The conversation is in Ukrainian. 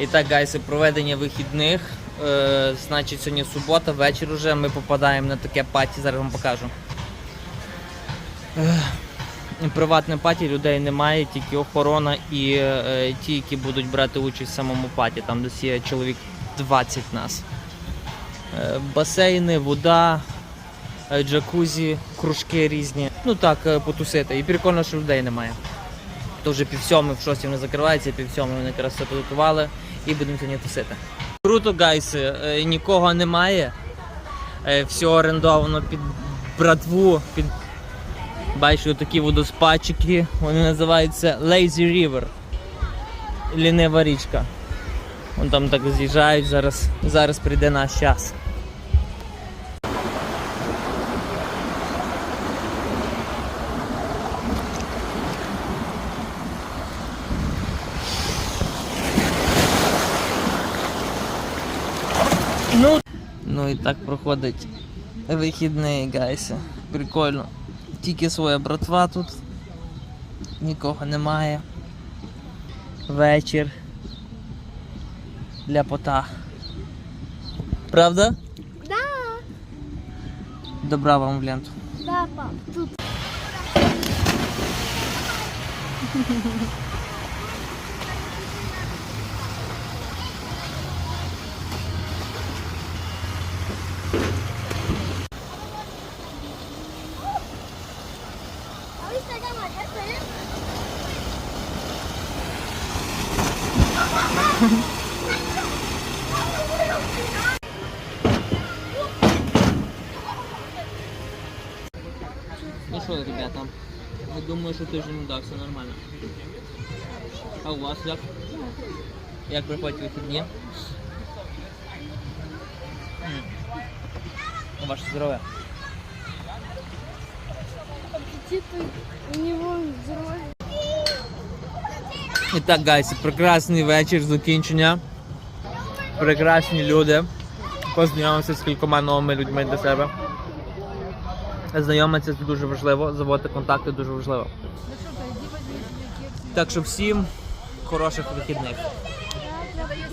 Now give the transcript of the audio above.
І так, гайси, проведення вихідних. Е, значить, сьогодні субота, вечір уже. Ми попадаємо на таке паті, зараз вам покажу. Е, приватне паті, людей немає, тільки охорона і е, ті, які будуть брати участь в самому паті. Там десь є чоловік 20 нас. Е, басейни, вода, е, джакузі, кружки різні. Ну так, е, потусити. І прикольно, що людей немає. То вже пів сьоми, в шостій вони закриваються, пів сьоми вони якраз все підготували і будемо сьогодні тусити. Круто, гайси, е, нікого немає. Е, Все орендовано під братву, під бачу такі водоспадчики. Вони називаються Lazy River. Лінива річка. Вон там так з'їжджають, зараз, зараз прийде наш час. Ну, ну і так проходить вихідний, гайси. Прикольно. Тільки своя братва тут. Нікого немає. Вечір. Для пота. Правда? Да, Добра вам в ленту. да, пап, тут. Ну що, ребята, я думаю, що тиждень не все нормально. А у вас як? Як проходять вихідні? М. Ваше здоров'я. Типа, у него взрыв. І так, гайси, прекрасний вечір, закінчення. Прекрасні люди. Познайомився з кількома новими людьми для себе. Знайомитися це дуже важливо, заводити контакти дуже важливо. Так що всім хороших вихідних.